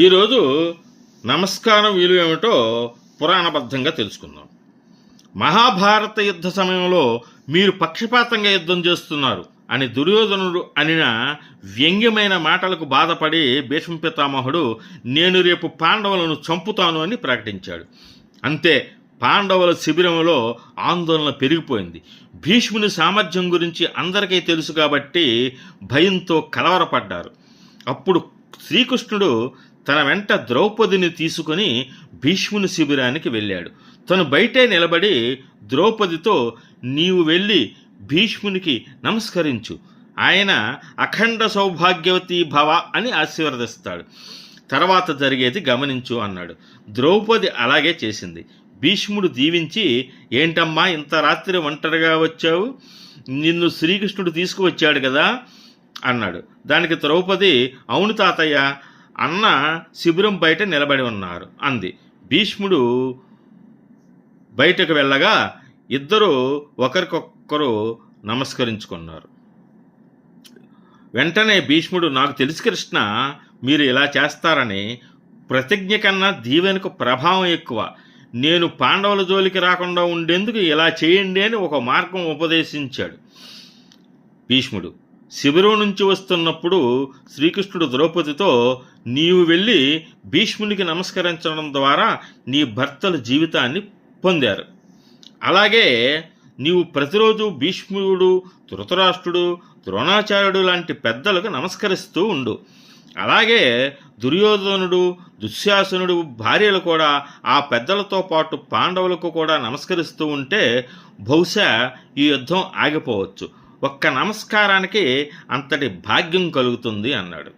ఈరోజు నమస్కారం విలువ ఏమిటో పురాణబద్ధంగా తెలుసుకుందాం. మహాభారత యుద్ధ సమయంలో మీరు పక్షపాతంగా యుద్ధం చేస్తున్నారు అని దుర్యోధనుడు అనిన వ్యంగ్యమైన మాటలకు బాధపడి భీష్మ పితామహుడు నేను రేపు పాండవులను చంపుతాను అని ప్రకటించాడు. అంతే పాండవుల శిబిరంలో ఆందోళన పెరిగిపోయింది. భీష్ముని సామర్థ్యం గురించి అందరికీ తెలుసు కాబట్టి భయంతో కలవరపడ్డారు. అప్పుడు శ్రీకృష్ణుడు తన వెంట ద్రౌపదిని తీసుకుని భీష్ముని శిబిరానికి వెళ్ళాడు. తను బయటే నిలబడి ద్రౌపదితో నీవు వెళ్ళి భీష్మునికి నమస్కరించు. ఆయన అఖండ సౌభాగ్యవతి భవ అని ఆశీర్వదిస్తాడు. తర్వాత జరిగేది గమనించు అన్నాడు. ద్రౌపది అలాగే చేసింది. భీష్ముడు దీవించి ఏంటమ్మా ఇంత రాత్రి ఒంటరిగా వచ్చావు? నిన్ను శ్రీకృష్ణుడు తీసుకువచ్చాడు కదా అన్నాడు. దానికి ద్రౌపది అవును తాతయ్య అన్న శిబిరం బయట నిలబడి ఉన్నారు అంది. భీష్ముడు బయటకు వెళ్ళగా ఇద్దరు ఒకరికొకరు నమస్కరించుకున్నారు. వెంటనే భీష్ముడు నాకు తెలుసు కృష్ణ మీరు ఇలా చేస్తారని. ప్రతిజ్ఞ కన్నా దీవెనకు ప్రభావం ఎక్కువ. నేను పాండవుల జోలికి రాకుండా ఉండేందుకు ఇలా చేయండి అని ఒక మార్గం ఉపదేశించాడు భీష్ముడు. శిబిరం నుంచి వస్తున్నప్పుడు శ్రీకృష్ణుడు ద్రౌపదితో నీవు వెళ్ళి భీష్మునికి నమస్కరించడం ద్వారా నీ భర్తల జీవితాన్ని పొందారు. అలాగే నీవు ప్రతిరోజు భీష్ముడు ధృతరాష్ట్రుడు ద్రోణాచార్యుడు లాంటి పెద్దలకు నమస్కరిస్తూ ఉండు. అలాగే దుర్యోధనుడు దుశ్శాసనుడు భార్యలు కూడా ఆ పెద్దలతో పాటు పాండవులకు కూడా నమస్కరిస్తూ ఉంటే బహుశా ఈ యుద్ధం ఆగిపోవచ్చు. ఒక్క నమస్కారానికి అంతటి భాగ్యం కలుగుతుంది అన్నాడు.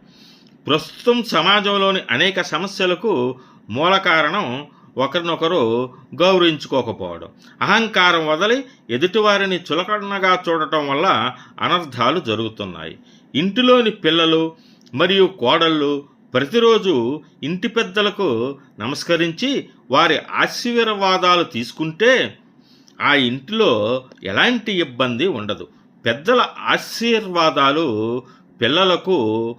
ప్రస్తుతం సమాజంలోని అనేక సమస్యలకు మూల కారణం ఒకరినొకరు గౌరవించుకోకపోవడం. అహంకారం వదిలి ఎదుటివారిని చులకనగా చూడటం వల్ల అనర్థాలు జరుగుతున్నాయి. ఇంటిలోని పిల్లలు మరియు కోడళ్ళు ప్రతిరోజు ఇంటి పెద్దలకు నమస్కరించి వారి ఆశీర్వాదాలు తీసుకుంటే ఆ ఇంటిలో ఎలాంటి ఇబ్బంది ఉండదు. పెద్దల ఆశీర్వాదాలు పిల్లలకు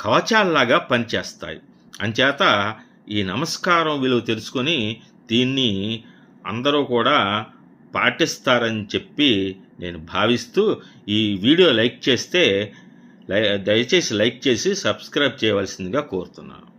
కవచాల్లాగా పనిచేస్తాయి. అంచేత ఈ నమస్కారం విలువ తెలుసుకొని దీన్ని అందరూ కూడా పాటిస్తారని చెప్పి నేను భావిస్తూ ఈ వీడియో లైక్ చేస్తే లై- దయచేసి లైక్ చేసి సబ్స్క్రైబ్ చేయవలసిందిగా కోరుతున్నాను.